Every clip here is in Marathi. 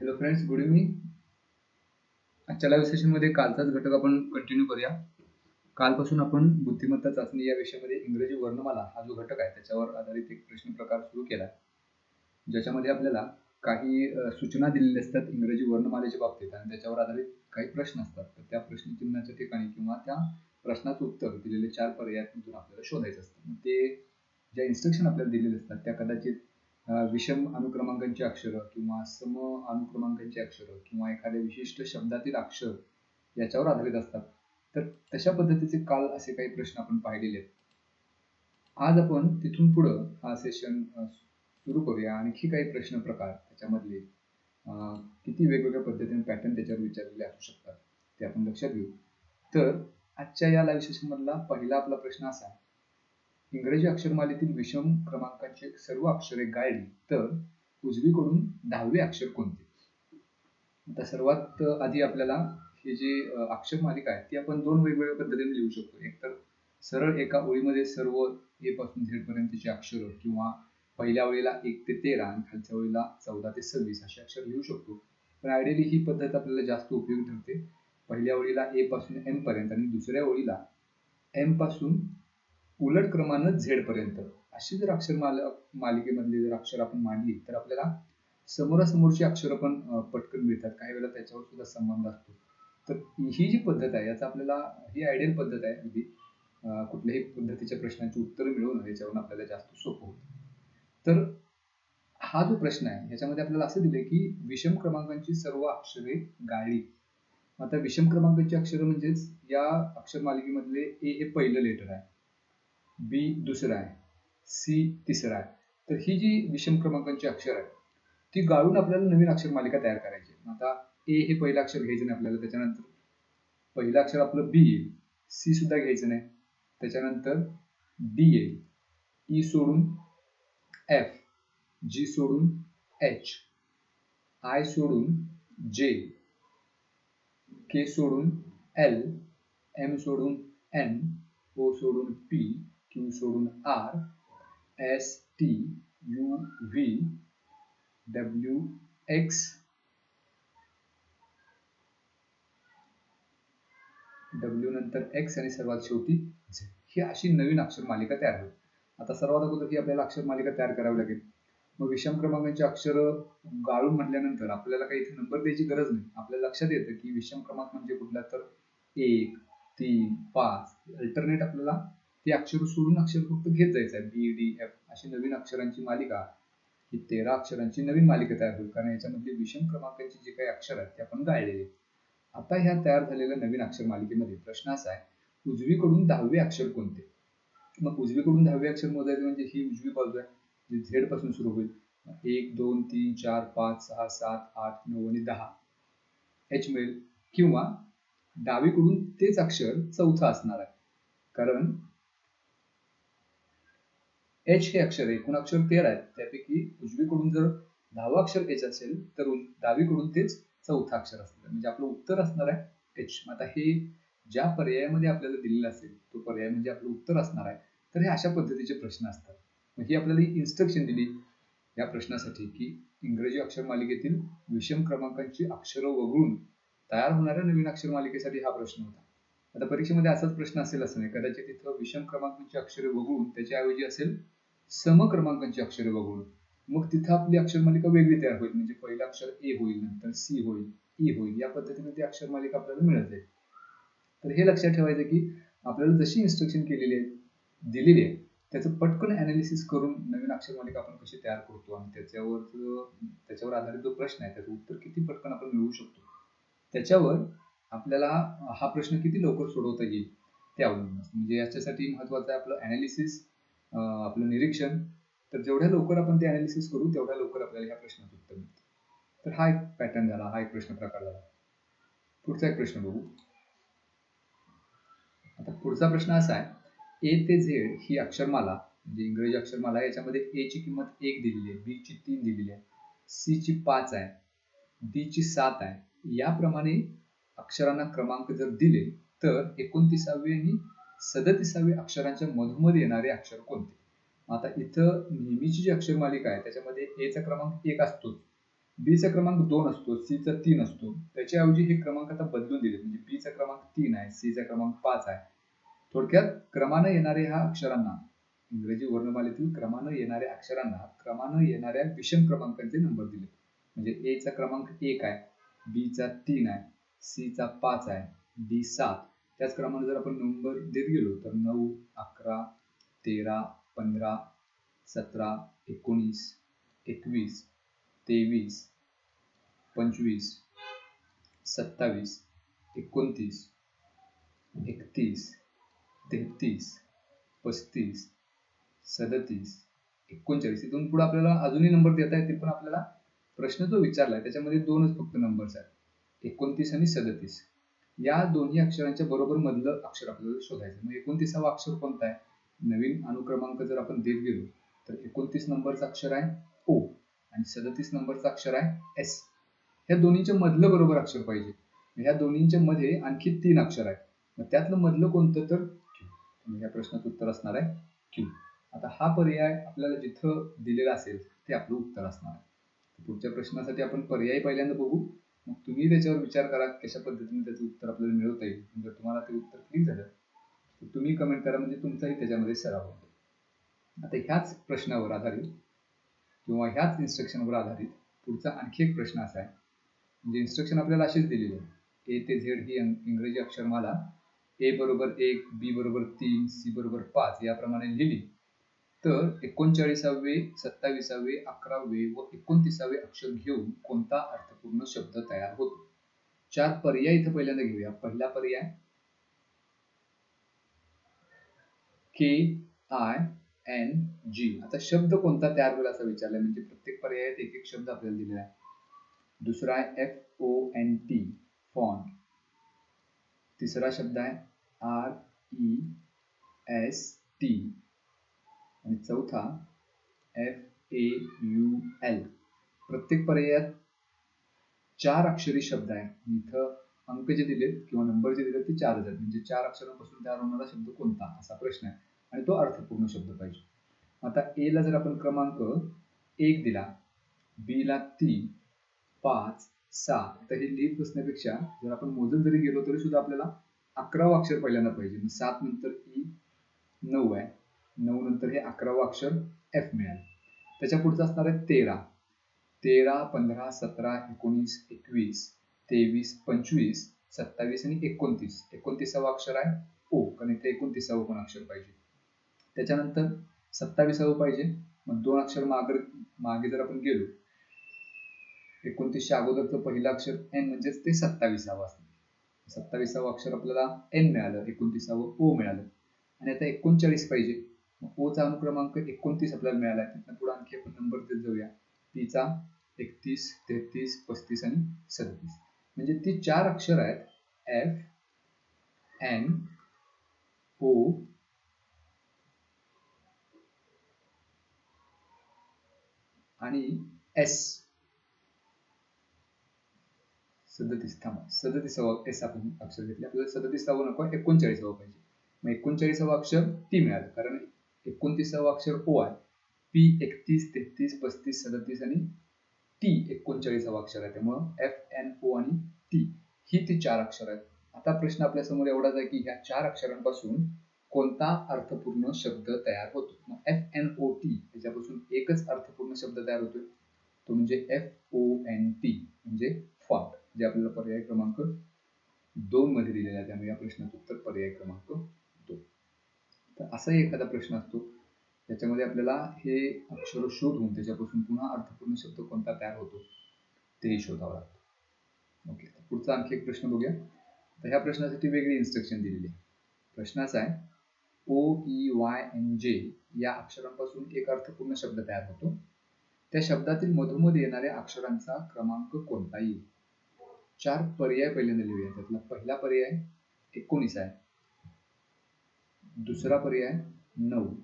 हॅलो फ्रेंड्स गुड इव्हनिंग आजच्या लाईव्ह सेशनमध्ये कालचाच घटक आपण कंटिन्यू करूया. कालपासून आपण बुद्धिमत्ता चाचणी या विषयामध्ये इंग्रजी वर्णमाला हा जो घटक आहे त्याच्यावर आधारित एक प्रश्न प्रकार सुरू केला. ज्याच्यामध्ये आपल्याला काही सूचना दिलेल्या असतात इंग्रजी वर्णमालेच्या बाबतीत आणि त्याच्यावर आधारित काही प्रश्न असतात. तर त्या प्रश्नचिन्हाच्या ठिकाणी किंवा त्या प्रश्नाचं उत्तर दिलेले चार पर्यायातून आपल्याला शोधायचं असतं. ते ज्या इन्स्ट्रक्शन आपल्याला दिलेले असतात त्या कदाचित विषम अनुक्रमांकांची अक्षरं किंवा सम अनुक्रमांकांची अक्षरं किंवा एखाद्या विशिष्ट शब्दातील अक्षर याच्यावर आधारित असतात. तर तशा पद्धतीचे काल असे काही प्रश्न आपण पाहिलेले आहेत. आज आपण तिथून पुढं हा सेशन सुरू करूया. आणखी काही प्रश्न प्रकार त्याच्यामधले किती वेगवेगळ्या पद्धतीने पॅटर्न त्याच्यावर विचारलेले असू शकतात ते आपण लक्षात घेऊ. तर आजच्या या लाईव्ह सेशनमधला पहिला आपला प्रश्न असा इंग्रजी अक्षरमालेतील विषम क्रमांकाचे सर्व अक्षरे गाळली तर उजवीकडून दहावे अक्षर कोणते? आता सर्वात आधी आपल्याला हे जे अक्षर मालिका आहे ती आपण दोन वेगवेगळ्या पद्धतीने लिहू शकतो. एक तर सरळ एका ओळीमध्ये सर्व ए पासून झेड पर्यंतचे अक्षर किंवा पहिल्या ओळीला एक ते तेरा आणि खालच्या ओळीला चौदा ते सव्वीस असे अक्षर लिहू शकतो. पण आयडियली ही पद्धत आपल्याला जास्त उपयोगी ठरते. पहिल्या ओळीला ए पासून एम पर्यंत आणि दुसऱ्या ओळीला एमपासून उलट क्रमानं झेड पर्यंत अशी जर अक्षर माल मालिकेमधली जर अक्षर आपण मांडली तर आपल्याला समोरासमोरची अक्षर पण पटकन मिळतात. काही वेळेला त्याच्यावर सुद्धा संबंध असतो. तर ही जी पद्धत आहे याचा आपल्याला ही आयडियल पद्धत आहे अगदी कुठल्याही पद्धतीच्या प्रश्नांची उत्तर मिळवणं याच्यावरून आपल्याला जास्त सोपं होतं. तर हा जो प्रश्न आहे ह्याच्यामध्ये आपल्याला असं दिलं की विषम क्रमांकांची सर्व अक्षरे गाळली. आता विषम क्रमांकाची अक्षरं म्हणजेच या अक्षर मालिकेमधले ए हे पहिलं लेटर आहे. बी दुसरा आहे. सी तिसरा आहे. तर ही जी विषम क्रमांकांची अक्षर आहे ती गाळून आपल्याला नवीन अक्षर मालिका तयार करायची आता ए हे पहिलं अक्षर घ्यायचं नाही आपल्याला त्याच्यानंतर पहिलं अक्षर आपलं बी येईल. सी सुद्धा घ्यायचं नाही. त्याच्यानंतर डी येईल. ई सोडून एफ जी सोडून एच आय सोडून जे के सोडून एल एम सोडून एन ओ सोडून पी क्यू सोडून R S T U V W X W नंतर एक्स आणि सर्वात शेवटी ही अशी नवीन अक्षर मालिका तयार होईल. आता सर्वात अगोदर ही आपल्याला अक्षर मालिका तयार करावी लागेल. मग विषम क्रमांकांची अक्षर गाळून म्हटल्यानंतर आपल्याला काही इथे नंबर द्यायची गरज नाही. आपल्या लक्षात येतं की विषम क्रमांक म्हणजे कुठला? तर एक तीन पाच. अल्टरनेट आपल्याला ते अक्षर सोडून अक्षर फक्त घेत जायचं आहे. बी डी एफ अशी नवीन अक्षरांची मालिका ही तेरा अक्षरांची नवीन मालिका तयार होईल. कारण याच्यामधले विषम क्रमांकांची जे काही अक्षर आहेत ते आपण गाळलेले आता ह्या तयार झालेल्या नवीन अक्षर मालिकेमध्ये प्रश्न असा आहे उजवीकडून दहावे अक्षर कोणते? मग उजवीकडून दहावे अक्षर मोजायचे म्हणजे ही उजवी बाजू आहे जी झेडपासून सुरू होईल. एक दोन तीन चार पाच सहा सात आठ नऊ आणि दहा. एच मिळेल. किंवा डावीकडून तेच अक्षर चौथा असणार आहे. कारण एच हे अक्षर आहे. एकूण अक्षर तेरा आहेत त्यापैकी उजवीकडून जर दहावं अक्षर एच असेल तर डावीकडून तेच चौथा अक्षर असणार म्हणजे आपलं उत्तर असणार आहे एच आता हे ज्या पर्यायामध्ये आपल्याला दिलेलं असेल तो पर्याय म्हणजे आपलं उत्तर असणार आहे. तर हे अशा पद्धतीचे प्रश्न असतात. मग ही आपल्याला इन्स्ट्रक्शन दिली या प्रश्नासाठी की इंग्रजी अक्षर मालिकेतील विषम क्रमांकांची अक्षरं वगळून तयार होणाऱ्या नवीन अक्षर मालिकेसाठी हा प्रश्न होता. आता परीक्षेमध्ये असाच प्रश्न असेल असं नाही. कदाचित तिथं विषम क्रमांकांची अक्षरे वगळून त्याच्याऐवजी असेल सम क्रमांकांची अक्षरे वगळून मग तिथं आपली अक्षर मालिका वेगळी तयार होईल. म्हणजे पहिलं अक्षर ए होईल नंतर सी होईल ई होईल. या पद्धतीने ती अक्षर मालिका आपल्याला मिळत. जाईल तर हे लक्षात ठेवायचं की आपल्याला जशी इन्स्ट्रक्शन केलेली आहे दिलेली आहे त्याचं पटकन अनालिसिस करून नवीन अक्षर मालिका आपण कशी तयार करतो आणि त्याच्यावर त्याच्यावर आधारित जो प्रश्न आहे त्याचं उत्तर किती पटकन आपण मिळवू शकतो. त्याच्यावर आपल्याला हा प्रश्न किती लवकर सोडवता येईल ते अवलंबून म्हणजे याच्यासाठी महत्वाचं आहे आपलं अनालिसिस आपलं निरीक्षण तर जेवढ्या लवकर आपण ते अनालिसिस करू तेवढ्या लवकर आपल्याला ह्या प्रश्नाचं उत्तर मिळतं. तर हा एक पॅटर्न झाला हा एक प्रश्न प्रकार झाला. पुढचा एक प्रश्न बघू. आता पुढचा प्रश्न असा आहे ए ते झेड ही अक्षरमाला म्हणजे इंग्रजी अक्षरमाला याच्यामध्ये ए ची किंमत एक दिलेली आहे बी ची तीन दिलेली आहे सी ची पाच आहे डी ची सात आहे. याप्रमाणे अक्षरांना क्रमांक जर दिले तर एकोणतीसावे आणि सदतीसावे अक्षरांच्या मधोमध येणारे अक्षर कोणते? आता इथं नेहमीची जी अक्षर मालिका आहे त्याच्यामध्ये एचा क्रमांक एक असतोच. बी चा क्रमांक दोन असतो सी चा तीन असतो. त्याच्याऐवजी हे क्रमांक आता बदलून दिले म्हणजे बी चा क्रमांक तीन आहे सी चा क्रमांक पाच आहे. थोडक्यात क्रमानं येणाऱ्या ह्या अक्षरांना इंग्रजी वर्णमालेतील क्रमानं येणाऱ्या अक्षरांना क्रमानं येणाऱ्या विषम क्रमांकांचे नंबर दिले. म्हणजे ए चा क्रमांक एक आहे बी चा तीन आहे सी चा पाच आहे डी सात. त्याच क्रमाने जर आपण नंबर देत गेलो तर नऊ अकरा तेरा पंधरा सतरा एकोणीस एकवीस तेवीस पंचवीस सत्तावीस एकोणतीस एकतीस तेहतीस पस्तीस सदतीस एकोणचाळीस. इथून पुढे आपल्याला अजूनही नंबर देता येतील पण आपल्याला प्रश्न जो आहे त्याच्यामध्ये दोनच फक्त नंबर्स आहेत. एकोणतीस आणि सदतीस. या दोन्ही अक्षरांच्या बरोबर मधलं अक्षर आपल्याला शोधायचं. मग एकोणतीसावा अक्षर कोणता आहे? नवीन अनुक्रमांक जर आपण देत गेलो तर एकोणतीस नंबरचं अक्षर आहे ओ आणि सदतीस नंबरचं अक्षर आहे एस ह्या दोन्हीच्या मधलं बरोबर अक्षर पाहिजे. ह्या दोन्हींच्या मध्ये आणखी तीन अक्षर आहेत. मग त्यातलं मधलं कोणतं तर क्यू या प्रश्नाचं उत्तर असणार आहे क्यू आता हा पर्याय आपल्याला जिथं दिलेला असेल ते आपलं उत्तर असणार आहे. पुढच्या प्रश्नासाठी आपण पर्याय पहिल्यांदा बघू. मग तुम्ही त्याच्यावर विचार करा कशा पद्धतीने त्याचं उत्तर आपल्याला मिळवता येईल. जर तुम्हाला ते उत्तर क्लिक झालं तर तुम्ही कमेंट करा म्हणजे तुमचाही त्याच्यामध्ये सराव होतो. आता ह्याच प्रश्नावर आधारित किंवा ह्याच इन्स्ट्रक्शनवर आधारित पुढचा आणखी एक प्रश्न असा आहे. म्हणजे इन्स्ट्रक्शन आपल्याला अशीच दिलेली आहे. ए ते झेड ही इंग्रजी अक्षरमाला ए बरोबर एक बी बरोबर तीन सी बरोबर पाच याप्रमाणे लिहिली. तर एकोणचाळीसावे सत्तावीसावे अकरावे व एकोणतीसावे अक्षर घेऊन कोणता पूर्ण शब्द तयार होतो. चार पर्याय इथं पहिल्यांदा घेऊया. पहिला पर्याय के आय एन जी आता शब्द कोणता तयार होईल असं विचारलंय? म्हणजे प्रत्येक पर्यायात एक एक शब्द आपल्याला दिलेला आहे. दुसरा आहे F O N T font तिसरा शब्द आहे आर ई एस टी आणि चौथा एफ ए यू एल प्रत्येक पर्यायात चार अक्षरी शब्द आहे इथं अंक जे दिलेत किंवा नंबर जे दिलेत ते चार आहेत. म्हणजे चार अक्षरांपासून तयार होणारा शब्द कोणता? असा प्रश्न आहे. आणि तो अर्थपूर्ण शब्द पाहिजे. आता ए ला जर आपण क्रमांक एक दिला बी ला तीन पाच सात तर हे लिहित बसण्यापेक्षा जर आपण मोजत जरी गेलो तरी सुद्धा आपल्याला अकरावं अक्षर पहिल्यांदा पाहिजे. सात नंतर ई नऊ आहे. नऊ नंतर हे अकरावं अक्षर एफ मिळालं. त्याच्या पुढचं असणार आहे तेरा. तेरा पंधरा सतरा एकोणीस एकवीस तेवीस पंचवीस सत्तावीस आणि एकोणतीस. एकोणतीसावं अक्षर आहे ओ कारण इथे एकोणतीसावं पण अक्षर पाहिजे. त्याच्यानंतर सत्तावीसावं पाहिजे. मग दोन अक्षर मागे मागे जर आपण गेलो एकोणतीसच्या अगोदरचं पहिलं अक्षर एन म्हणजेच ते सत्तावीसावं असतं. सत्तावीसावं अक्षर आपल्याला एन मिळालं एकोणतीसावं ओ मिळालं. आणि आता एकोणचाळीस पाहिजे. मग ओचा अनुक्रमांक एकोणतीस आपल्याला मिळाला आहे. पुढे आणखी आपण नंबर देत जाऊया. पीचा एकतीस तेहतीस पस्तीस आणि सदतीस. म्हणजे ती चार अक्षर आहेत. एफ एन ओ आणि एस सदतीस थांबा. सदतीसावं एस आपण अक्षर घेतले. आपल्याला सदतीसावं नको एकोणचाळीसावं पाहिजे. मग एकोणचाळीसावं अक्षर टी मिळालं. कारण एकोणतीसावं अक्षर ओ आहे. पी एकतीस तेहतीस पस्तीस सदतीस आणि टी एकोणचाळीसावं अक्षर आहे. त्यामुळं एफ एन ओ आणि टी ही ती चार अक्षर आहेत. आता प्रश्न आपल्यासमोर एवढाच आहे की ह्या चार अक्षरांपासून कोणता अर्थपूर्ण शब्द तयार होतो? मग एफ एन ओ टी याच्यापासून एकच अर्थपूर्ण शब्द तयार होतोय. तो म्हणजे एफ ओ एन टी म्हणजे फॉट जे आपल्याला पर्याय क्रमांक दोन मध्ये दिलेला आहे. त्यामुळे या प्रश्नाचं उत्तर पर्याय क्रमांक दोन. तर असाही एखादा प्रश्न असतो त्याच्यामध्ये आपल्याला हे अक्षर शोधून त्याच्यापासून पुन्हा अर्थपूर्ण शब्द कोणता तयार होतो तेही शोधावं लागतं. ओके पुढचा आणखी एक प्रश्न बघूया. तर ह्या प्रश्नासाठी वेगळी इन्स्ट्रक्शन दिलेली आहे. प्रश्नाचा आहे ओ ई वाय एन जे या अक्षरांपासून एक अर्थपूर्ण शब्द तयार होतो. त्या शब्दातील मधोमध येणाऱ्या अक्षरांचा क्रमांक कोणता येईल चार पर्याय पहिल्यांदा लिहूया. त्यातला पहिला पर्याय एकोणीस आहे. दुसरा पर्याय नऊ.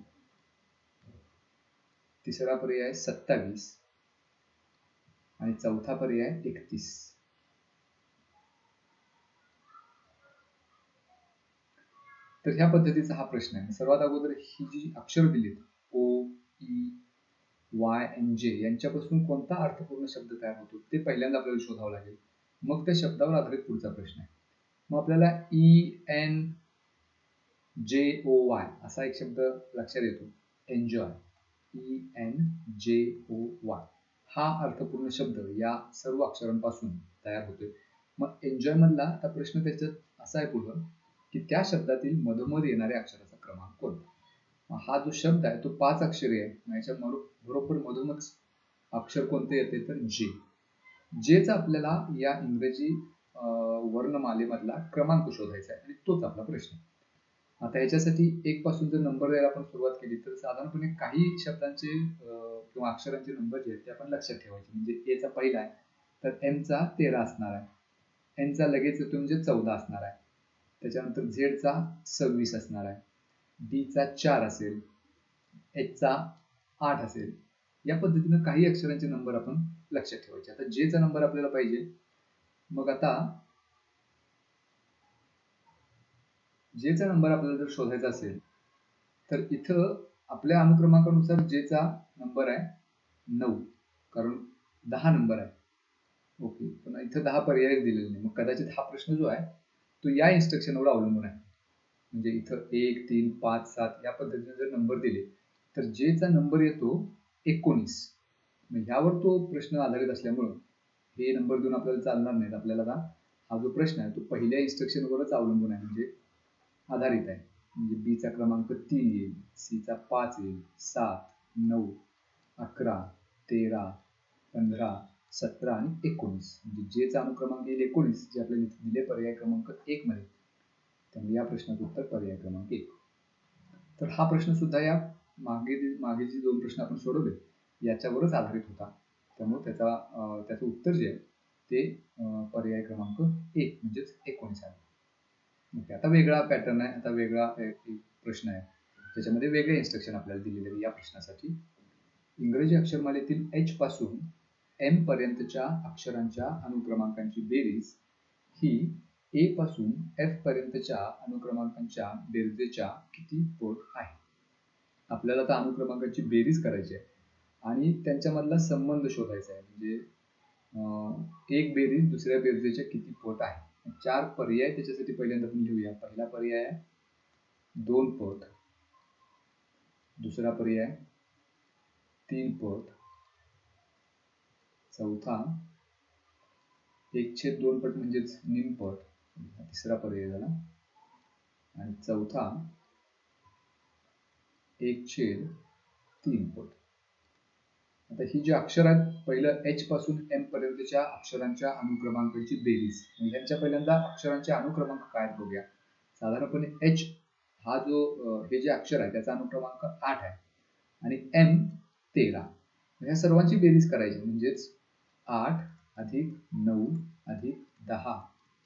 तिसरा पर्याय सत्तावीस. आणि चौथा पर्याय एकतीस. तर ह्या पद्धतीचा हा प्रश्न आहे. सर्वात अगोदर ही जी अक्षर दिलीत ओ ई वाय एन जे यांच्यापासून कोणता अर्थपूर्ण शब्द तयार होतो ते पहिल्यांदा आपल्याला शोधावं लागेल. मग त्या शब्दावर आधारित पुढचा प्रश्न आहे. मग आपल्याला ई एन जे ओ वाय असा एक शब्द लक्षात येतो. एन्जॉय ई एन जे ओ वाय हा अर्थपूर्ण शब्द या सर्व अक्षरांपासून तयार होतोय. मग एन्जॉय मधला आता प्रश्न त्याच्यात असा आहे पुढं की त्या शब्दातील मधोमध येणाऱ्या अक्षराचा क्रमांक कोणता? हा जो शब्द आहे तो पाच अक्षरी आहे याच्या बरोबर मधोमध अक्षर कोणते येते? तर जे जेच आपल्याला या इंग्रजी वर्णमालेमधला क्रमांक शोधायचा आहे. आणि तोच आपला प्रश्न. आता याच्यासाठी एक पासून जर नंबर द्यायला आपण सुरुवात केली तर साधारणपणे काही शब्दांचे किंवा अक्षरांचे नंबर जे आहेत ते आपण लक्षात ठेवायचे. म्हणजे एचा पहिला आहे तर एमचा तेरा असणार आहे. एनचा लगेच येतो म्हणजे चौदा असणार आहे. त्याच्यानंतर झेडचा सव्वीस असणार आहे. डीचा चार असेल. एचचा आठ असेल. या पद्धतीनं काही अक्षरांचे नंबर आपण लक्षात ठेवायचे. आता जेचा नंबर आपल्याला पाहिजे. मग आता जेचा नंबर आपल्याला जर शोधायचा असेल तर इथं आपल्या अनुक्रमांकानुसार जेचा नंबर आहे नऊ कारण दहा नंबर आहे. ओके पण इथं दहा पर्याय दिलेले नाही. मग कदाचित हा प्रश्न जो आहे तो या इन्स्ट्रक्शनवर अवलंबून आहे. म्हणजे इथं एक तीन पाच सात या पद्धतीने जर नंबर दिले तर जेचा नंबर येतो एकोणीस. ह्यावर तो प्रश्न आधारित असल्यामुळं हे नंबर देऊन आपल्याला चालणार नाहीत. आपल्याला हा जो प्रश्न आहे तो पहिल्या इन्स्ट्रक्शनवरच अवलंबून आहे. म्हणजे आधारित आहे. म्हणजे बीचा क्रमांक तीन येईल सीचा पाच येईल सात नऊ अकरा तेरा पंधरा सतरा आणि एकोणीस. म्हणजे जेचा अनुक्रमांक येईल एकोणीस जे आपल्याला दिले पर्याय क्रमांक एक मध्ये. त्यामुळे या प्रश्नाचं उत्तर पर्याय क्रमांक एक. तर हा प्रश्न सुद्धा या मागे मागे जे दोन प्रश्न आपण सोडवले याच्यावरच आधारित होता. त्यामुळे त्याचा त्याचं उत्तर जे आहे ते पर्याय क्रमांक एक म्हणजेच एकोणीस आहे. आता वेगळा पॅटर्न आहे आता वेगळा प्रश्न आहे. त्याच्यामध्ये वेगळे इन्स्ट्रक्शन आपल्याला दिलेले आहे या प्रश्नासाठी. इंग्रजी अक्षरमालेतील एच पासून एम पर्यंतच्या अक्षरांच्या अनुक्रमांकांची बेरीज ही ए पासून एफ पर्यंतच्या अनुक्रमांकांच्या बेरजेच्या किती पोट आहे? आपल्याला आता अनुक्रमांकाची बेरीज करायची आहे. आणि त्यांच्यामधला संबंध शोधायचा आहे. म्हणजे एक बेरीज दुसऱ्या बेरजेच्या किती पोट आहे? चार पर्याय त्याच्यासाठी पहिल्यांदा आपण लिहूया पहिला पर्याय आहे दोन पट दुसरा पर्याय तीन पट चौथा एक छेद दोन पट म्हणजेच निमपट तिसरा पर्याय झाला. आणि चौथा एक छेद तीन पट आता ही जी अक्षर आहेत पहिलं एच पासून एम पर्यंतच्या अक्षरांच्या अनुक्रमांकांची बेरीज. यांच्या पहिल्यांदा अक्षरांचे अनुक्रमांक काय बघूया. साधारणपणे एच हा जो हे जे अक्षर आहे त्याचा अनुक्रमांक आठ आहे. आणि एम तेरा. ह्या सर्वांची बेरीज करायची म्हणजेच आठ अधिक नऊ अधिक दहा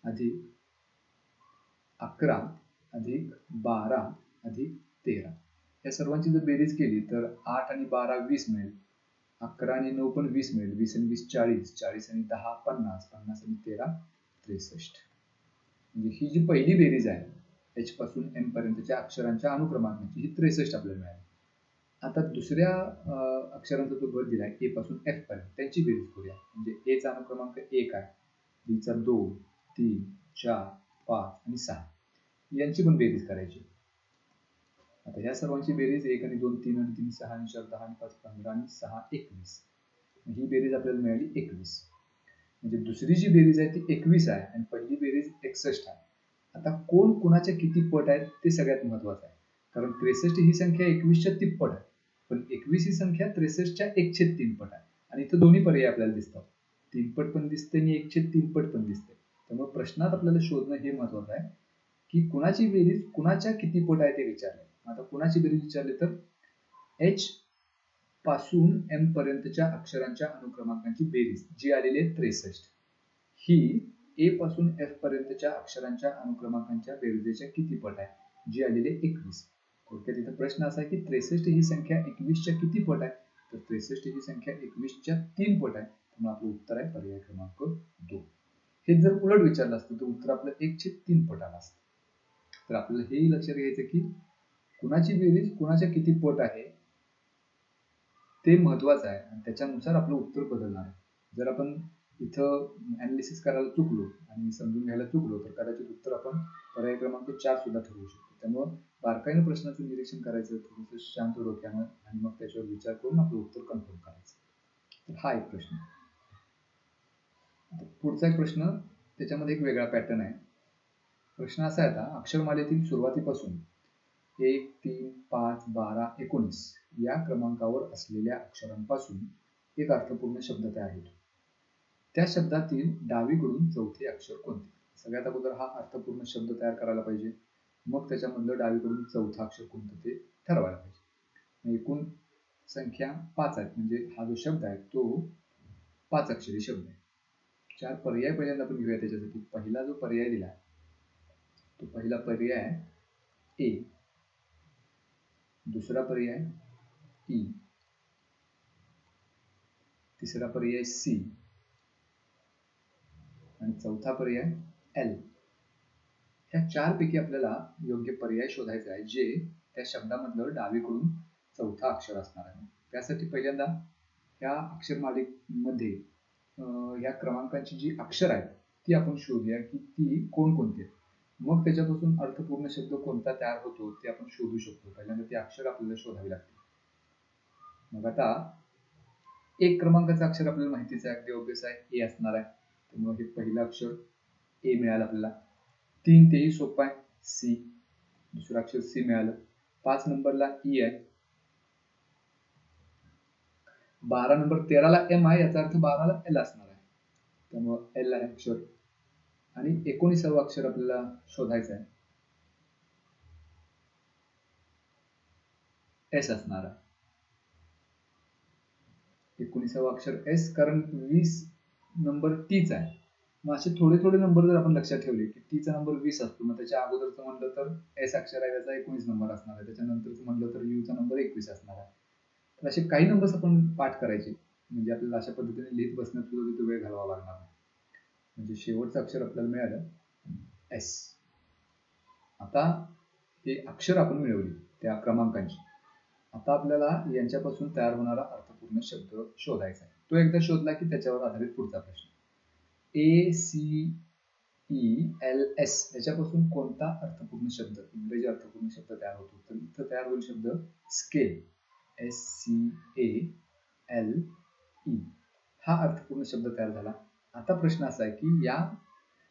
अधिक अकरा अधिक बारा अधिक तेरा. या सर्वांची जर बेरीज केली तर आठ आणि बारा वीस मिळेल. अकरा आणि नऊ पण वीस मिळेल. वीस आणि वीस चाळीस चाळीस आणि दहा पन्नास पन्नास आणि तेरा त्रेसष्ट. म्हणजे ही जी पहिली बेरीज आहे एच पासून एम पर्यंतच्या अक्षरांच्या अनुक्रमांकाची ही त्रेसष्ट आपल्याला मिळाली. आता दुसऱ्या अक्षरांचा जो भर आहे ए पासून एफ पर्यंत त्यांची बेरीज करूया. म्हणजे एचा अनुक्रमांक एक आहे बीचा दोन तीन चार पाच आणि सहा. यांची पण बेरीज करायची. आता ह्या सर्वांची बेरीज एक आणि दोन तीन आणि तीन सहा आणि चार दहा आणि पाच पंधरा आणि सहा एकवीस. ही बेरीज आपल्याला मिळाली एकवीस. म्हणजे दुसरी जी बेरीज आहे ती एकवीस आहे आणि पहिली बेरीज एकसष्ट आहे. आता कोण कुणाच्या किती पट आहेत ते सगळ्यात महत्वाचं आहे. कारण त्रेसष्ट ही संख्या एकवीसच्या तिप्पट आहे. पण एकवीस ही संख्या त्रेसष्टच्या एकशेत तीन पट आहे. आणि इथं दोन्ही पर्याय आपल्याला दिसतात. तीन पट पण दिसते आणि एकशे तीन पट पण दिसते. त्यामुळे प्रश्नात आपल्याला शोधणं हे महत्वाचं आहे की कुणाची बेरीज कुणाच्या किती पट आहे ते विचारलं आता कोणाची बेरीज विचारले तर एच पासून एम पर्यंतच्या अक्षरांच्या अनुक्रमांकांची बेरीज जी आलेली आहे त्रेसष्ट. ही ए पासून एफ पर्यंतच्या अक्षरांच्या अनुक्रमांकांच्या बेरजेच्या किती पट आहे? जी आलेली आहे एकवीस. थोडक्यात इथं प्रश्न असा आहे की त्रेसष्ट ही संख्या एकवीसच्या किती पट आहे? तर त्रेसष्ट ही संख्या एकवीसच्या तीन पट आहे. त्यामुळे आपलं उत्तर आहे पर्याय क्रमांक दोन. हे जर उलट विचारलं असतं तर उत्तर आपलं एकशे तीन पट आलं असतं. तर आपल्याला हेही लक्षात घ्यायचं की कुणाची बेरीज कुणाच्या किती पट आहे ते महत्वाचं आहे. आणि त्याच्यानुसार आपलं उत्तर बदलणार आहे. जर आपण इथं अनालिसिस करायला चुकलो आणि समजून घ्यायला चुकलो तर कदाचित उत्तर आपण पर्याय क्रमांक चार सुद्धा ठरवू शकतो. त्यामुळं बारकाईनं प्रश्नाचं निरीक्षण करायचं थोडंसं शांत डोक्यानं आणि मग त्याच्यावर विचार करून आपलं उत्तर कन्फर्म करायचं. तर हा एक प्रश्न. पुढचा एक प्रश्न त्याच्यामध्ये एक वेगळा पॅटर्न आहे. प्रश्न असा आहे आता अक्षरमालेतील सुरुवातीपासून एक तीन पाच बारा एकोणीस या क्रमांकावर असलेल्या अक्षरांपासून एक अर्थपूर्ण शब्द तयार होतो. त्या शब्दातील डावीकडून चौथे अक्षर कोणते? सगळ्यात अगोदर हा अर्थपूर्ण शब्द तयार करायला पाहिजे. मग त्याच्यामधलं डावीकडून चौथा अक्षर कोणतं ते ठरवायला पाहिजे. एकूण संख्या पाच आहेत. म्हणजे हा जो शब्द आहे तो पाच अक्षरी शब्द आहे. चार पर्याय पहिल्यांदा आपण घेऊया त्याच्यासाठी. पहिला जो पर्याय दिला तो पहिला पर्याय ए. दुसरा पर्याय ई तिसरा पर्याय सी आणि चौथा पर्याय एल ह्या चार पैकी आपल्याला योग्य पर्याय शोधायचा आहे जे त्या शब्दामधलं डावीकडून चौथा अक्षर असणार आहे. त्यासाठी पहिल्यांदा ह्या अक्षरमालेमध्ये ह्या क्रमांकाची जी अक्षर आहेत ती आपण शोधूया की ती कोणकोणती आहेत. मग त्याच्यापासून अर्थपूर्ण शब्द कोणता तयार होतो ते आपण शोधू शकतो. पहिल्यांदा ते अक्षर आपल्याला शोधावे लागते. मग आता एक क्रमांकाचं अक्षर आपल्याला माहितीच आहे अगदी ऑब्विस आहे. ए असणार आहे. त्यामुळे हे पहिलं अक्षर ए मिळालं आपल्याला. तीन तेही सोपं आहे. सी दुसरं अक्षर सी मिळालं. पाच नंबरला ई आहे. बारा नंबर तेराला एम आहे. याचा अर्थ बाराला एल असणार आहे. त्यामुळं एल आहे अक्षर आणि एकोणीसावं अक्षर आपल्याला शोधायचं आहे. एस असणार. आहे एकोणीसावं अक्षर एस कारण वीस नंबर टीच आहे. मग असे थोडे थोडे नंबर जर आपण लक्षात ठेवले की टीचा नंबर वीस असतो मग त्याच्या अगोदरचं म्हणलं तर एस अक्षर आहे त्याचा एकोणीस नंबर असणार आहे. त्याच्यानंतरचं म्हणलं तर यूचा नंबर एकवीस असणार आहे. तर असे काही नंबर्स आपण पाठ करायचे. म्हणजे आपल्याला अशा पद्धतीने लिहित बसण्यात सुद्धा तिथे वेळ घालावा लागणार म्हणजे शेवटचं अक्षर आपल्याला मिळालं. एस आता हे अक्षर आपण मिळवली त्या क्रमांकांची. आता आपल्याला यांच्यापासून तयार होणारा अर्थपूर्ण शब्द शोधायचा आहे. तो एकदा शोधला की त्याच्यावर आधारित पुढचा प्रश्न. A C E L S याच्यापासून कोणता अर्थपूर्ण शब्द इंग्रजी अर्थपूर्ण शब्द तयार होतो? तर इथं तयार होईल शब्द scale S C A L E हा अर्थपूर्ण शब्द तयार झाला. आता प्रश्न असा आहे की या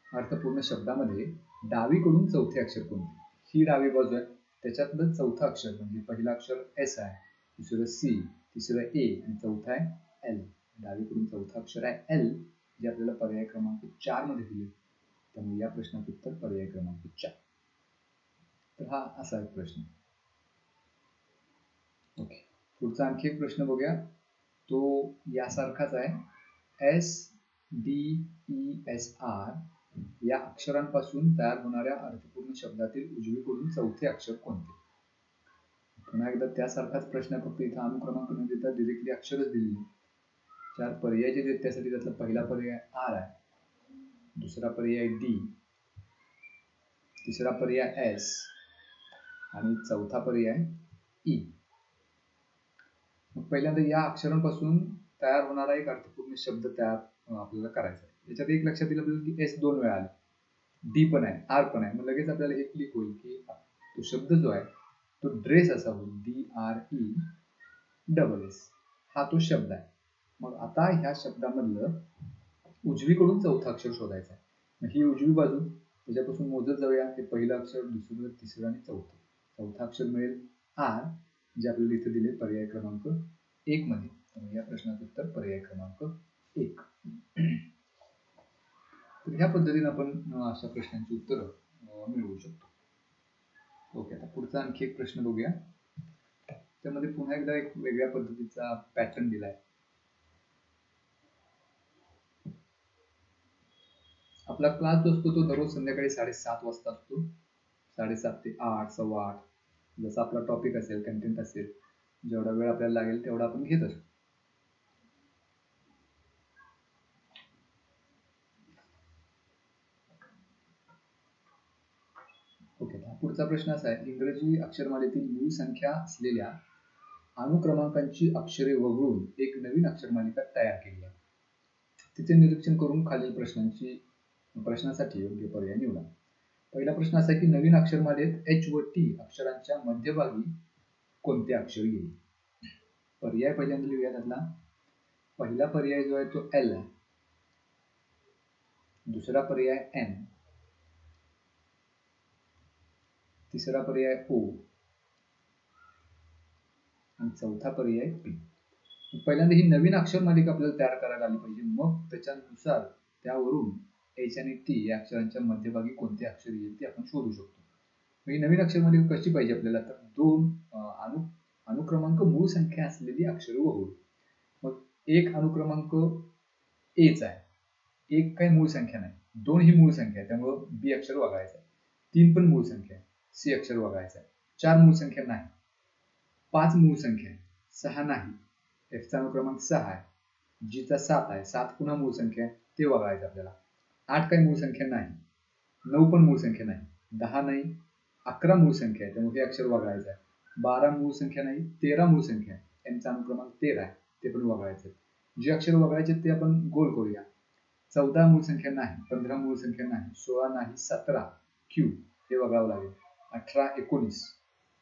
अर्थपूर्ण शब्दामध्ये डावीकडून चौथे अक्षर कोणते? ही डावी बाजू आहे. त्याच्यातलं चौथं अक्षर म्हणजे पहिलं अक्षर एस आहे. दुसरं सी तिसरं ए आणि चौथा आहे एल डावीकडून चौथं अक्षर आहे एल जे आपल्याला पर्याय क्रमांक चारमध्ये दिले. त्यामुळे या प्रश्नाचं उत्तर पर्याय क्रमांक चार. तर हा असा एक प्रश्न ओके पुढचा आणखी एक प्रश्न बघूया. तो यासारखाच आहे. S D E S R या अक्षरांपासून तयार होणाऱ्या अर्थपूर्ण शब्दातील उजवीकडून चौथे अक्षर कोणते? पुन्हा एकदा त्यासारखाच प्रश्न फक्त इथं अनुक्रमांक न देता डिरेक्टली अक्षरच दिली चार पर्याय जे देत त्यासाठी त्यातला पहिला पर्याय आर आहे. दुसरा पर्याय डी तिसरा पर्याय एस आणि चौथा पर्याय ई मग पहिल्यांदा या अक्षरांपासून तयार होणारा एक अर्थपूर्ण शब्द तयार आपल्याला करायचं आहे. याच्यात एक लक्षात येईल आपल्याला की एस दोन वेळा आले. डी पण आहे आर पण आहे. मग लगेच आपल्याला हे क्लिक होईल की तो शब्द जो आहे तो ड्रेस असा होईल. D R E double S हा तो शब्द आहे. मग आता ह्या शब्दामधलं उजवीकडून चौथा अक्षर शोधायचा आहे. मग ही उजवी बाजू त्याच्यापासून मोजत जाऊया. हे पहिलं अक्षर दुसरं तिसरं आणि चौथं. चौथा अक्षर मिळेल आर जे आपल्याला इथे दिले पर्याय क्रमांक एक मध्ये. या प्रश्नाचं उत्तर पर्याय क्रमांक एक. तर ह्या पद्धतीने आपण अशा प्रश्नांची उत्तरं मिळवू शकतो. ओके आता पुढचा आणखी एक प्रश्न बघूया. त्यामध्ये पुन्हा एकदा एक वेगळ्या पद्धतीचा पॅटर्न दिलाय. आपला क्लास जो असतो तो दररोज संध्याकाळी साडेसात वाजता असतो. साडेसात ते आठ सव्वा आठ जसा आपला टॉपिक असेल कंटेंट असेल जेवढा वेळ आपल्याला लागेल तेवढा आपण घेत असतो ओके पुढचा प्रश्न असा आहे इंग्रजी अक्षरमालेतील मूळ संख्या असलेल्या अनुक्रमांकांची अक्षरे वगळून एक नवीन अक्षरमालिका तयार केली आहे. तिचे निरीक्षण करून खालील प्रश्नांची प्रश्नासाठी योग्य पर्याय निवडा. पहिला प्रश्न असा की नवीन अक्षरमालेत एच व टी अक्षरांच्या मध्यभागी कोणते अक्षर येईल? पर्याय पहिल्यांदा लिहूया त्यातला. पहिला पर्याय जो आहे तो एल आहे. दुसरा पर्याय एन तिसरा पर्याय ओ. आणि चौथा पर्याय पी पहिल्यांदा ही नवीन अक्षर मालिका आपल्याला तयार करायला आली पाहिजे. मग त्याच्यानुसार त्यावरून एच आणि टी या अक्षरांच्या मध्यभागी कोणते अक्षर येईल ते आपण शोधू शकतो. ही नवीन अक्षर मालिका कशी पाहिजे आपल्याला? तर दोन अनु अनुक्रमांक मूळ संख्या असलेली अक्षर वगळून मग एक अनुक्रमांक एच आहे. एक काही मूळ संख्या नाही. दोन ही मूळ संख्या आहे. त्यामुळं बी अक्षर वगळायचं आहे. तीन पण मूळ संख्या आहे. सी अक्षर वगळायचं आहे चार मूळ संख्या नाही पाच मूळ संख्या आहे सहा नाही एफचा अनुक्रमांक सहा आहे जीचा सात आहे सात पुन्हा मूळ संख्या आहे ते वगळायचं आपल्याला आठ काही मूळ संख्या नाही नऊ पण मूळ संख्या नाही दहा नाही अकरा मूळ संख्या आहे त्यामुळे हे अक्षर वगळायचं आहे बारा मूळ संख्या नाही तेरा मूळ संख्या आहे एमचा अनुक्रमांक तेरा आहे ते पण वगळायचं जे अक्षर वगळायचे ते आपण गोल करूया चौदा मूळ संख्या नाही पंधरा मूळ संख्या नाही सोळा नाही सतरा क्यू हे वगळावं लागेल अठरा एकोणीस.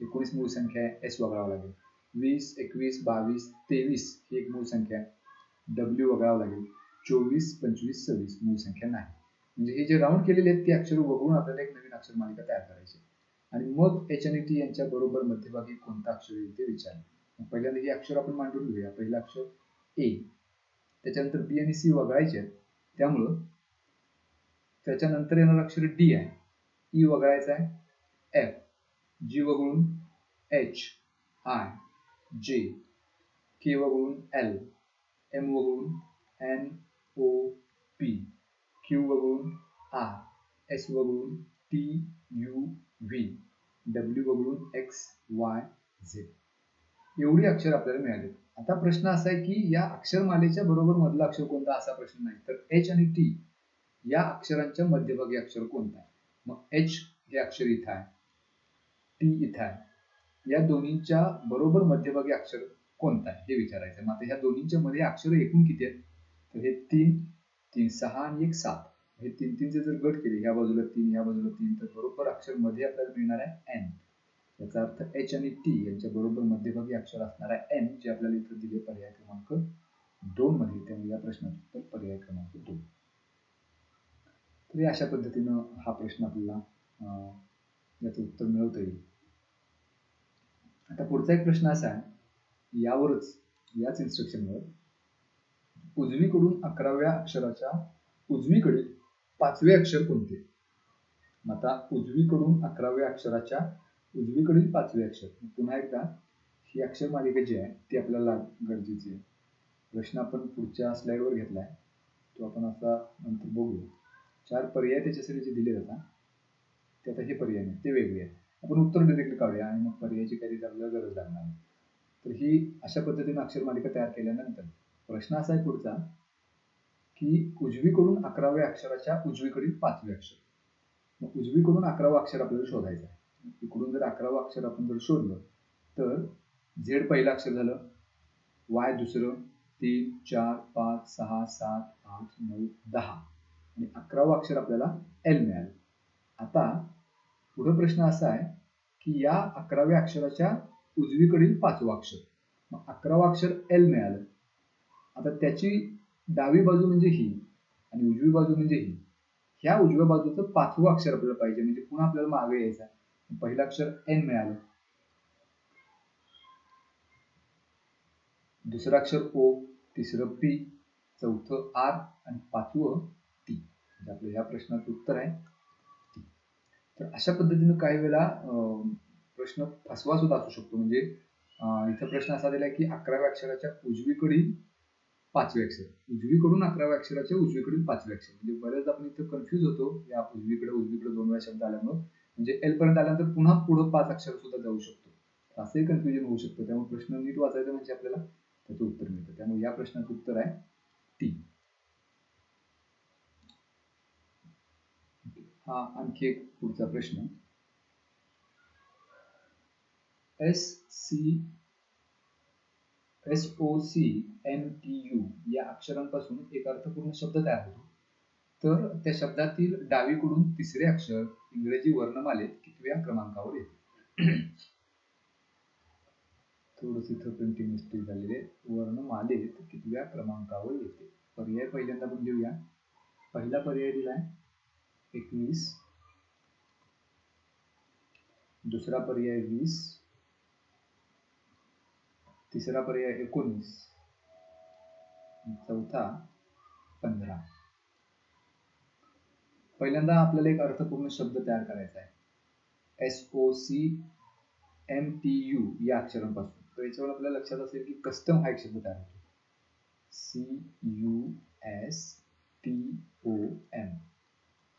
एकोणीस मूळ संख्या आहे एस वगळावं लागेल. वीस एकवीस बावीस तेवीस ही एक मूळ संख्या आहे. डब्ल्यू वगळावं लागेल. चोवीस पंचवीस सव्वीस मूळ संख्या नाही. म्हणजे हे जे राऊंड केलेले आहेत ते अक्षर वगळून आपल्याला एक नवीन अक्षर मालिका तयार करायची आणि मग एच आणि टी यांच्या बरोबर मध्यभागी कोणता अक्षर येईल ते विचारले. पहिल्यांदा हे अक्षर आपण मांडून घेऊया. पहिलं अक्षर ए त्याच्यानंतर बी आणि सी वगळायचे आहेत. त्यामुळं त्याच्यानंतर येणार अक्षर डी आहे. ई वगळायचं आहे. एफ जी वगळून एच आय जे के वगळून एल एम वगळून एन ओ पी क्यू वगळून आर एस वगळून टी यू व्ही डब्ल्यू वगळून एक्स वाय झेड एवढी अक्षर आपल्याला मिळाली. आता प्रश्न असा आहे की या अक्षरमालेच्या बरोबर मधला अक्षर कोणता? असा प्रश्न नाही. तर एच आणि टी या अक्षरांच्या मध्यभागी अक्षर कोणता आहे? मग एच हे अक्षर इथं आहे. टी इथं आहे. या दोन्हींच्या बरोबर मध्यभागी अक्षर कोणता आहे? हे विचारायचं मग आता ह्या दोन्हीच्या मध्ये अक्षर एकूण किती आहेत? तर हे तीन तीन सहा आणि एक सात. हे तीन तीनचे जर गट केले या बाजूला तीन या बाजूला तीन तर बरोबर अक्षरमध्ये आपल्याला मिळणार आहे एन याचा अर्थ एच आणि टी यांच्या बरोबर मध्यभागी अक्षर असणार आहे एन जे आपल्याला इथं दिले पर्याय क्रमांक दोन मध्ये त्यामुळे या प्रश्नाचं उत्तर पर्याय क्रमांक दोन. तर अशा पद्धतीनं हा प्रश्न आपल्याला याचं उत्तर मिळवता येईल. आता पुढचा एक प्रश्न असा आहे यावरच याच इन्स्ट्रक्शनवर उजवीकडून अकराव्या अक्षराच्या उजवीकडील पाचवे अक्षर कोणते? आता उजवीकडून अकराव्या अक्षराच्या उजवीकडील पाचवे अक्षर. पुन्हा एकदा ही अक्षर मालिका जी आहे ती आपल्याला गरजेची आहे. प्रश्न आपण पुढच्या स्लाइडवर घेतला आहे. तो आपण असा नंतर बघूया. चार पर्याय त्याच्यासाठी जे दिले जातात ते आता हे पर्याय नाही ते वेगळे आहेत. आपण उत्तर डिरेक्टली काढूया आणि मग पर्यायाची काही आपल्याला गरज लागणार तर ही अशा पद्धतीने अक्षर मालिका तयार केल्यानंतर प्रश्न असा आहे पुढचा की उजवीकडून अकराव्या अक्षराच्या उजवीकडील पाचवे अक्षर. मग उजवीकडून अकरावं अक्षर आपल्याला शोधायचं आहे. इकडून जर अकरावं अक्षर आपण जर शोधलं तर झेड पहिलं अक्षर झालं वाय दुसरं तीन चार पाच सहा सात आठ नऊ दहा. आणि अकरावं अक्षर आपल्याला एल मिळालं. आता पुढे प्रश्न असा आहे की या अकराव्या अक्षराच्या उजवीकडील पाचवं अक्षर. मग अकरावं अक्षर एल मिळालं. आता त्याची डावी बाजू म्हणजे ही आणि उजवी बाजू म्हणजे ही. ह्या उजव्या बाजूचं पाचवं अक्षर आपल्याला पाहिजे म्हणजे पुन्हा आपल्याला मागे यायचं पहिलं अक्षर एन मिळालं. दुसरं अक्षर ओ तिसरं पी चौथं आर आणि पाचवं टी म्हणजे आपलं ह्या प्रश्नाचं उत्तर आहे. तर अशा पद्धतीनं काही वेळेला प्रश्न फसवा सुद्धा असू शकतो. म्हणजे इथं प्रश्न असा दिला की अकराव्या अक्षराच्या उजवीकडील पाचवे अक्षर. उजवीकडून अकराव्या अक्षराच्या उजवीकडील पाचवे अक्षर. म्हणजे बरेच आपण इथं कन्फ्यूज होतो या उजवीकडे उजवीकडे दोन वेळा शब्द आल्यामुळे. म्हणजे एल पर्यंत आल्यानंतर पुन्हा पुढं पाच अक्षर सुद्धा जाऊ शकतो. असंही कन्फ्युजन होऊ शकतं. त्यामुळे प्रश्न नीट वाचायचा म्हणजे आपल्याला त्याचं उत्तर मिळतं. त्यामुळे या प्रश्नाचं उत्तर आहे टी हा आणखी एक पुढचा प्रश्न. S C S O C M T U या अक्षरांपासून एक अर्थपूर्ण शब्द तयार होतो. तर त्या शब्दातील डावीकडून तिसरे अक्षर इंग्रजी वर्णमालेत कितव्या क्रमांकावर येते? थोडस इथं प्रिंटिंग मिस्टेक झालेली आहे वर्णमालेत कितव्या क्रमांकावर येते? पर्याय पहिल्यांदा आपण देऊया. पहिला पर्याय दिलाय. एकवीस. दुसरा पर्याय वीस. तिसरा पर्याय एकोणीस. चौथा पंधरा. पहिल्यांदा आपल्याला एक अर्थपूर्ण शब्द तयार करायचा आहे. S O C M T U या अक्षरांपासून. तर याच्यावर आपल्याला लक्षात असेल की कस्टम हा एक शब्द तयार होतो. C U S T O M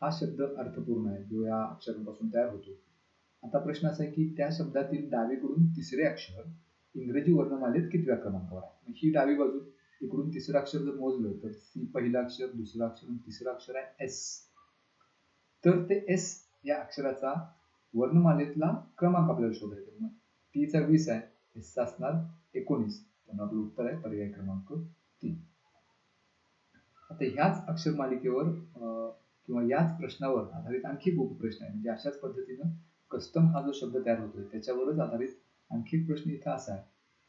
हा शब्द अर्थपूर्ण आहे. जो या अक्षरांपासून तयार होतो. आता प्रश्न असा आहे की त्या शब्दातील डावीकडून तिसरे अक्षर इंग्रजी वर्णमालेत कितव्या क्रमांकावर आहे? ही डावी बाजू इकडून तिसरं अक्षर जर मोजलं तर सी पहिलं अक्षर दुसरं अक्षर आणि तिसरं अक्षर आहे एस. तर ते एस या अक्षराचा वर्णमालेतला क्रमांक आपल्याला शोधायचा मग टीचा वीस आहे एसचा असणार एकोणीस. त्यामुळे आपलं उत्तर आहे पर्याय क्रमांक तीन. आता ह्याच अक्षर मालिकेवर किंवा याच प्रश्नावर आधारित आणखी खूप प्रश्न आहे म्हणजे अशाच पद्धतीनं कस्टम हा जो शब्द तयार होतोय त्याच्यावरच आधारित आणखी एक प्रश्न इथं असा आहे.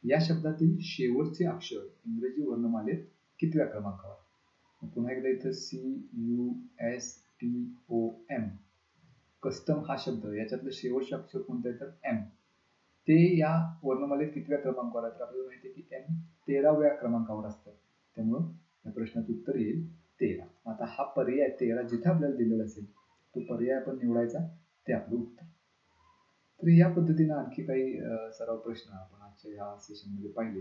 या शब्दातील शेवटचे अक्षर इंग्रजी वर्णमालेत कितव्या क्रमांकावर? पुन्हा एकदा इथं C U S T O M custom हा शब्द याच्यातलं शेवटचे अक्षर कोणतं आहे तर एम ते या वर्णमालेत कितव्या क्रमांकावर आहे? तर आपल्याला माहिती आहे की एम तेराव्या क्रमांकावर असतं. त्यामुळं या प्रश्नाचं उत्तर येईल. तेरा. आता हा पर्याय तेरा जिथे आपल्याला दिलेला असेल तो पर्याय आपण निवडायचा ते आपलं उत्तर. तर या पद्धतीनं आणखी काही सराव प्रश्न आपण आजच्या या सेशनमध्ये पाहिले.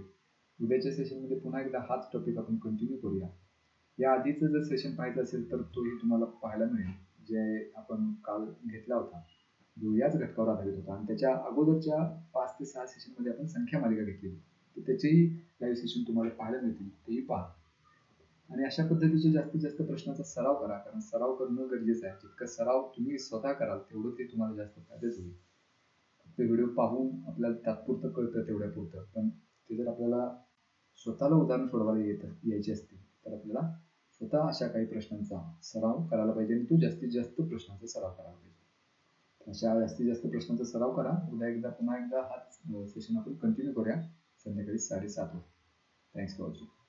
उद्याच्या सेशनमध्ये पुन्हा एकदा हाच टॉपिक आपण कंटिन्यू करूया. या आधीचं जर सेशन पाहायचं असेल तर तोही तुम्हाला पाहायला मिळेल जे आपण काल घेतला होता. जो याच घटकावर आधारित होता. आणि त्याच्या अगोदरच्या पाच ते सहा सेशनमध्ये आपण संख्या मालिका घेतलेली. तर त्याचेही लाईव्ह सेशन तुम्हाला पाहायला मिळतील. तेही पहा. आणि अशा पद्धतीचे जास्तीत जास्त प्रश्नांचा सराव करा कारण सराव करणं गरजेचं आहे. जितका सराव तुम्ही स्वतः कराल तेवढं ते तुम्हाला जास्त फायदेच होईल. ते व्हिडिओ पाहून आपल्याला तात्पुरतं कळतं तेवढ्या पुरतं पण ते जर आपल्याला स्वतःला उदाहरण सोडवायला येत यायची असतील तर आपल्याला स्वतः अशा काही प्रश्नांचा सराव करायला पाहिजे आणि तो जास्तीत जास्त प्रश्नांचा सराव करायला पाहिजे. अशा जास्तीत जास्त प्रश्नांचा सराव करा. उद्या एकदा पुन्हा एकदा हाच सेशन आपण कंटिन्यू करूया. संध्याकाळी साडेसात वाजता थँक्स फॉर वॉचिंग